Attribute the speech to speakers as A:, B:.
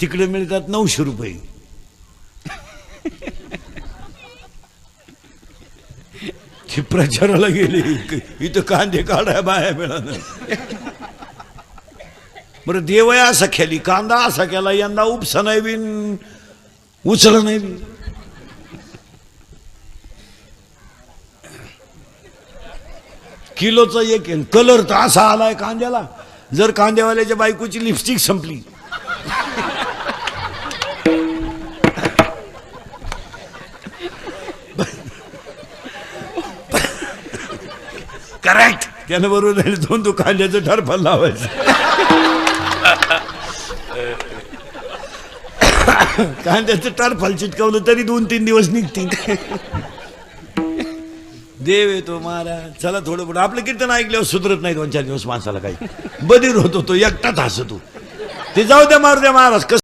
A: तिकडे मिळतात नऊशे रुपये. ती प्रचाराला गेली. इथं कांदे काढाय बाया मिळालं. बरं देवय असा केली कांदा असा केला यंदा उपसा नाही बिन उचल नाही बिन. किलोचा एक कलर तर असा आलाय कांद्याला. जर कांद्यावाल्याच्या बायकोची लिपस्टिक संपली. करेक्ट. त्यानं बरोबर झालं, दोन दुकानाचं ठरफल लावायचं. कांद्याचं टरफल चिटकवलं तरी दोन तीन दिवस निघतील. देव येतो महाराज. चला थोडं पुढं. आपलं कीर्तन ऐकल्यावर सुधरत नाही दोन चार दिवस माणसाला काही. बधीर होतो तो एकटाच हसतो ते जाऊ द्या मारू द्या महाराज. कसं